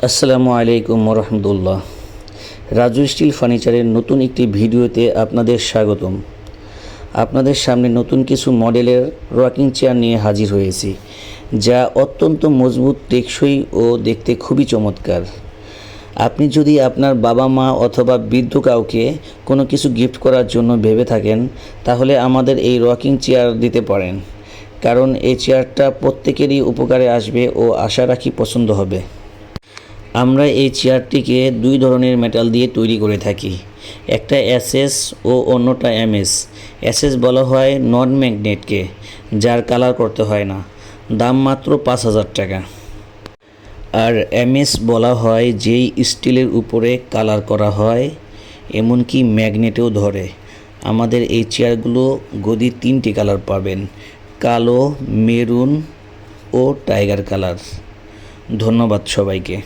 আসসালামু আলাইকুম রহমতুল্লাহ রাজু স্টিল ফার্নিচারের নতুন একটি ভিডিওতে আপনাদের স্বাগতম। আপনাদের সামনে নতুন কিছু মডেলের রকিং চেয়ার নিয়ে হাজির হয়েছি, যা অত্যন্ত মজবুত, টেকসই ও দেখতে খুবই চমৎকার। আপনি যদি আপনার বাবা মা অথবা বৃদ্ধ কাউকে কোনো কিছু গিফট করার জন্য ভেবে থাকেন, তাহলে আমাদের এই রকিং চেয়ার দিতে পারেন, কারণ এই চেয়ারটা প্রত্যেকেরই উপকারে আসবে ও আশা রাখি পছন্দ হবে। আমরা এই চেয়ারটিকে দুই ধরনের মেটাল দিয়ে তৈরি করে থাকি। একটা এসএস ও অন্যটা এমএস এসএস বলা হয় নন ম্যাগনেটকে যার কালার করতে হয় না। দাম মাত্র পাঁচ হাজার টাকা। আর এমএস বলা হয় যেই স্টিলের উপরে কালার করা হয়, এমনকি ম্যাগনেটেও ধরে। আমাদের এই চেয়ারগুলো গদি তিনটি কালার পাবেন, কালো, মেরুন ও টাইগার কালার ধন্যবাদ সবাইকে।